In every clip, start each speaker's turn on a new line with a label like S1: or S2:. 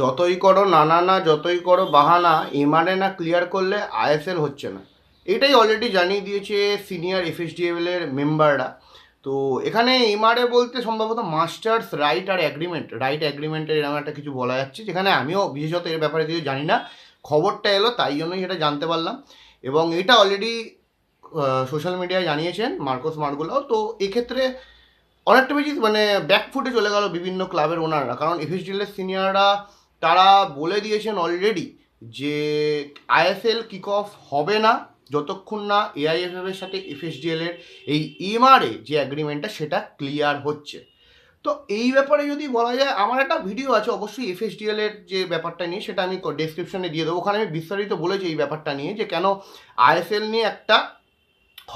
S1: যতই করো নানা না, যতই করো বাহানা এমআরএ না ক্লিয়ার করলে আইএসএল হচ্ছে না। এটাই অলরেডি জানিয়ে দিয়েছে সিনিয়র এফএসডিএল এর মেম্বাররা তো এখানে এমআরএ বলতে সম্ভবত মাস্টার্স রাইট আর অ্যাগ্রিমেন্ট রাইট অ্যাগ্রিমেন্টের এরকম একটা কিছু বলা যাচ্ছে, যেখানে আমিও বিশেষত এর ব্যাপারে কিছু জানি না। খবরটা এলো, তাই জন্যই সেটা জানতে পারলাম। এবং এটা অলরেডি সোশ্যাল মিডিয়ায় জানিয়েছেন মার্কোস মার্গুলাও। তো এক্ষেত্রে অনেকটা বেশি মানে ব্যাকফুটে চলে গেল বিভিন্ন ক্লাবের ওনাররা কারণ এফএসডিএল এর সিনিয়ররা তারা বলে দিয়েছেন অলরেডি যে আইএসএল কিক অফ হবে না, যতক্ষণ না এআইএফএফ এর সাথে এফএসডিএল এর এই এমআরএ যে অ্যাগ্রিমেন্টটা সেটা ক্লিয়ার হচ্ছে। তো এই ব্যাপারে যদি বলা যায়, আমার একটা ভিডিও আছে, অবশ্যই এফএসডিএল এর যে ব্যাপারটা নিয়ে, সেটা আমি ডেসক্রিপশনে দিয়ে দেবো। ওখানে আমি বিস্তারিত বলেছি এই ব্যাপারটা নিয়ে, যে কেন আইএসএল নিয়ে একটা,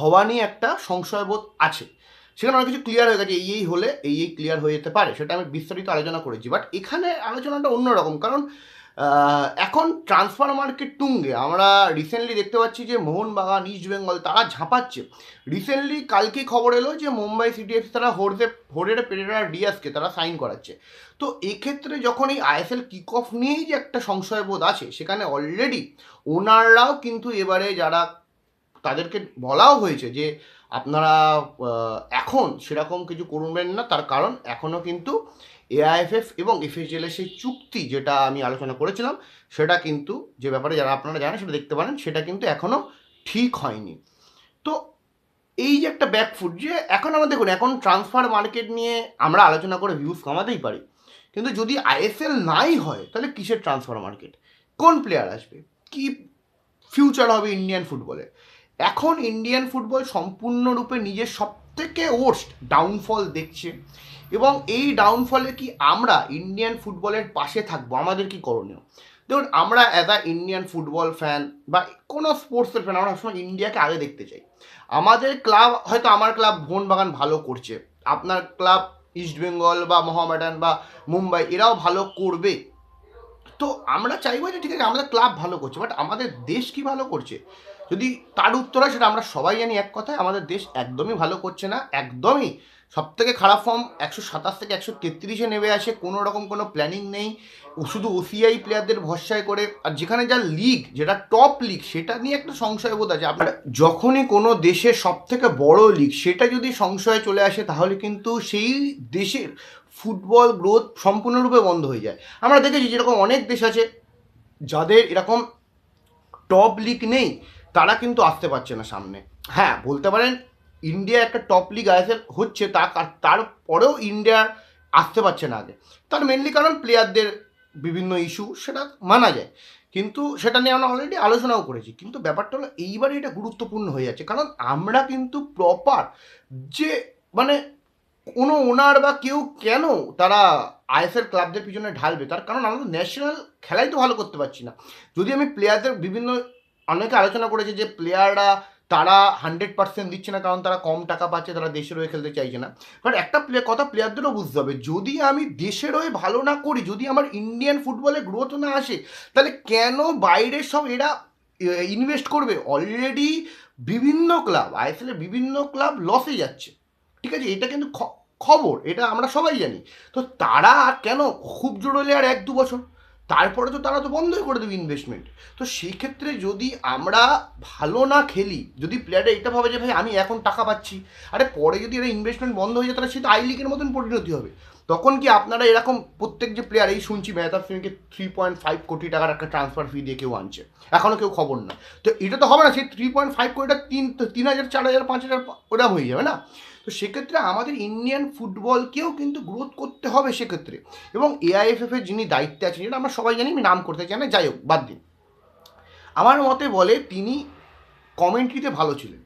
S1: হওয়া নিয়ে একটা সংশয়বোধ আছে। সেখানে অনেক কিছু ক্লিয়ার হয়ে গেছে এই এই হলে, এই এই ক্লিয়ার হয়ে যেতে পারে, সেটা আমি বিস্তারিত আলোচনা করেছি। বাট এখানে আলোচনাটা অন্যরকম, কারণ এখন ট্রান্সফার মার্কেট টুঙ্গে আমরা রিসেন্টলি দেখতে পাচ্ছি যে মোহনবাগান ইস্ট বেঙ্গল তারা ঝাঁপাচ্ছে। রিসেন্টলি কালকে খবর এলো যে মুম্বাই সিটিএফ তারা হোরদে হোরের পেরেরা ডিয়াসকে তারা সাইন করাচ্ছে। তো এক্ষেত্রে যখন এই আইএসএল কিক অফ নিয়েই যে একটা সংশয়বোধ আছে, সেখানে অলরেডি ওনাররাও কিন্তু এবারে যারা তাদেরকে বলাও হয়েছে যে আপনারা এখন সেরকম কিছু করবেন না। তার কারণ এখনও কিন্তু এআইএফএফ এবং এফএসএল এর সেই চুক্তি যেটা আমি আলোচনা করেছিলাম, সেটা কিন্তু যে ব্যাপারে যারা আপনারা জানেন সেটা দেখতে পারেন, সেটা কিন্তু এখনও ঠিক হয়নি। তো এই যে একটা ব্যাকফুট যে এখন আমরা দেখুন, এখন ট্রান্সফার মার্কেট নিয়ে আমরা আলোচনা করে ভিউজ কমাতেই পারি। কিন্তু যদি আইএসএল নাই হয়, তাহলে কিসের ট্রান্সফার মার্কেট কোন প্লেয়ার আসবে? কি ফিউচার হবে ইন্ডিয়ান ফুটবলে এখন ইন্ডিয়ান ফুটবল সম্পূর্ণরূপে নিজের সবথেকে ওর্স্ট ডাউনফল দেখছে। এবং এই ডাউনফলে কি আমরা ইন্ডিয়ান ফুটবলের পাশে থাকব? আমাদের কি করণীয়? দেখুন আমরা as a Indian football fan বা কোনো স্পোর্টসের ফ্যান আমরা সবসময় ইন্ডিয়াকে আগে দেখতে চাই। আমাদের ক্লাব হয়তো আমার ক্লাব মোহনবাগান ভালো করছে। আপনার ক্লাব ইস্ট বেঙ্গল বা মোহামেডান বা মুম্বাই এরাও ভালো করবে। তো আমরা চাইব যে ঠিক আছে, আমাদের ক্লাব ভালো করছে বাট আমাদের দেশ কি ভালো করছে? যদি তার উত্তর হয় সেটা আমরা সবাই জানি এক কথায়, আমাদের দেশ একদমই ভালো করছে না, একদমই সব থেকে খারাপ ফর্ম একশো সাতাশ থেকে একশো তেত্রিশে নেমে আসে, কোনো রকম কোনো প্ল্যানিং নেই শুধু ওসিআই প্লেয়ারদের ভরসায় করে, আর যেখানে যা লিগ যেটা টপ লিগ সেটা নিয়ে একটা সংশয় বোধ আছে। আপনার যখনই কোনো দেশের সব থেকে বড় লিগ সেটা যদি সংশয়ে চলে আসে, তাহলে কিন্তু সেই দেশের ফুটবল গ্রোথ সম্পূর্ণরূপে বন্ধ হয়ে যায়। আমরা দেখেছি যেরকম অনেক দেশ আছে, যাদের এরকম টপ লিগ নেই, তারা কিন্তু আসতে পারছে না সামনে। হ্যাঁ বলতে পারেন ইন্ডিয়া একটা টপ লিগ আইএসএল হচ্ছে, তা তারপরেও ইন্ডিয়া আসতে পারছে না আগে। তার মেনলি কারণ প্লেয়ারদের বিভিন্ন ইস্যু সেটা মানা যায়। কিন্তু সেটা নিয়ে আমরা অলরেডি আলোচনাও করেছি। কিন্তু ব্যাপারটা হলো এইবারে এটা গুরুত্বপূর্ণ হয়ে যাচ্ছে। কারণ আমরা কিন্তু প্রপার যে মানে কোনো ওনার বা কেউ কেন তারা আইএসএল ক্লাবদের পিছনে ঢালবে? তার কারণ আমরা ন্যাশনাল খেলাই তো ভালো করতে পারছি না। যদি আমি প্লেয়ারদের বিভিন্ন, অনেকে আলোচনা করেছে যে প্লেয়াররা তারা হান্ড্রেড পার্সেন্ট দিচ্ছে না কারণ তারা কম টাকা পাচ্ছে, তারা দেশের হয়ে খেলতে চাইছে না। বাট একটা প্লে কথা প্লেয়ারদেরও বুঝতে হবে, যদি আমি দেশের হয়ে ভালো না করি, যদি আমার ইন্ডিয়ান ফুটবলে গ্রোথ না আসে, তাহলে কেন বাইরের সব এরা ইনভেস্ট করবে? অলরেডি বিভিন্ন ক্লাব আইএসএলের বিভিন্ন ক্লাব লসে যাচ্ছে। ঠিক আছে? এটা কিন্তু খবর, এটা আমরা সবাই জানি। তো তারা কেন খুব জোরলে আর এক দু বছর? তারপরে তো তারা তো বন্ধই করে দেবে ইনভেস্টমেন্ট তো সেই ক্ষেত্রে যদি আমরা ভালো না খেলি, যদি প্লেয়ারটা এটা ভাবে যে, ভাই, আমি এখন টাকা পাচ্ছি। আরে পরে যদি এরা ইনভেস্টমেন্ট বন্ধ হয়ে যায়, তাহলে সেটা আই লিগের মতন পরিণতি হবে। তখন কি আপনারা এরকম প্রত্যেক যে প্লেয়ার এই শুনছি মেহতাব সিংকে থ্রি পয়েন্ট ফাইভ কোটি টাকার একটা ট্রান্সফার ফি দিয়ে কেউ আনছে। এখনও কেউ খবর না। তো এটা তো হবে না, সেই থ্রি পয়েন্ট ফাইভ কোটিটা তিন তিন হাজার, চার হাজার, পাঁচ হাজার, ওটা হয়ে যাবে না? তো সেক্ষেত্রে আমাদের ইন্ডিয়ান ফুটবলকেও কিন্তু গ্রোথ করতে হবে সেক্ষেত্রে। এবং এআইএফএফ এর যিনি দায়িত্বে আছেন, যেটা আমরা সবাই জানি, আমি নাম করতে চাই না, যাই হোক, বাদ দিন। আমার মতে বলে, তিনি কমেন্ট্রিতে ভালো ছিলেন।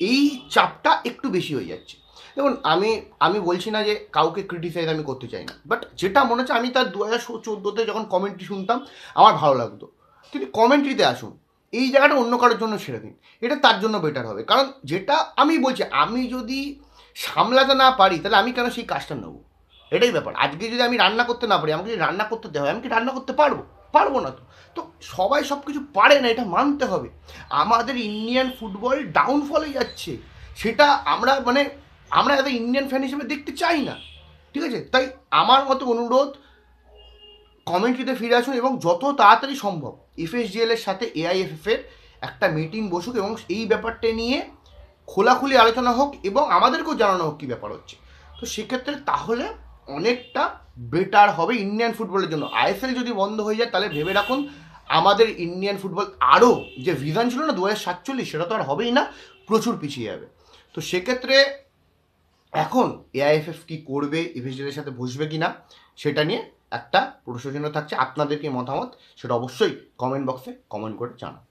S1: এই চাপটা একটু বেশি হয়ে যাচ্ছে। দেখুন, আমি আমি বলছি না যে কাউকে ক্রিটিসাইজ আমি করতে চাই না বাট যেটা মনে হচ্ছে, আমি তার দু হাজার চোদ্দোতে যখন কমেন্ট্রি শুনতাম, আমার ভালো লাগতো। তিনি কমেন্ট্রিতে আসুন। এই জায়গাটা অন্য কারোর জন্য ছেড়ে দিন। এটা তার জন্য বেটার হবে। কারণ যেটা আমি বলছি, আমি যদি সামলাতে না পারি, তাহলে আমি কেন সেই কাজটা নেব? এটাই ব্যাপার। আজকে যদি আমি রান্না করতে না পারি, আমাকে যদি রান্না করতে দেওয়া হয়, আমি কি রান্না করতে পারব? পারব না তো। তো সবাই সব কিছু পারে না, এটা মানতে হবে। আমাদের ইন্ডিয়ান ফুটবল ডাউনফলে যাচ্ছে। সেটা আমরা মানে আমরা এত ইন্ডিয়ান ফ্যান হিসেবে দেখতে চাই না। ঠিক আছে? তাই আমার মতো অনুরোধ কমেন্ট্রিতে ফিরে আসুন এবং যত তাড়াতাড়ি সম্ভব এফএসডিএল এর সাথে এআইএফএফ এর একটা মিটিং বসুক এবং এই ব্যাপারটা নিয়ে খোলাখুলি আলোচনা হোক এবং আমাদেরকেও জানানো হোক কী ব্যাপার হচ্ছে। তো সেক্ষেত্রে তাহলে অনেকটা বেটার হবে ইন্ডিয়ান ফুটবলের জন্য। আইএসএল যদি বন্ধ হয়ে যায়, তাহলে ভেবে রাখুন, আমাদের ইন্ডিয়ান ফুটবল আরও যে ভিজন ছিল না দু হাজার সাতচল্লিশ, সেটা তো আর হবেই না, প্রচুর পিছিয়ে যাবে। তো সেক্ষেত্রে এখন এআইএফএফ কি করবে এফএসডিএল সাথে বসবে কি না সেটা নিয়ে একটা প্রশ্নচিহ্ন থাকছে আপনাদের কি মতামত? সেটা অবশ্যই কমেন্ট বক্সে কমেন্ট করে জানান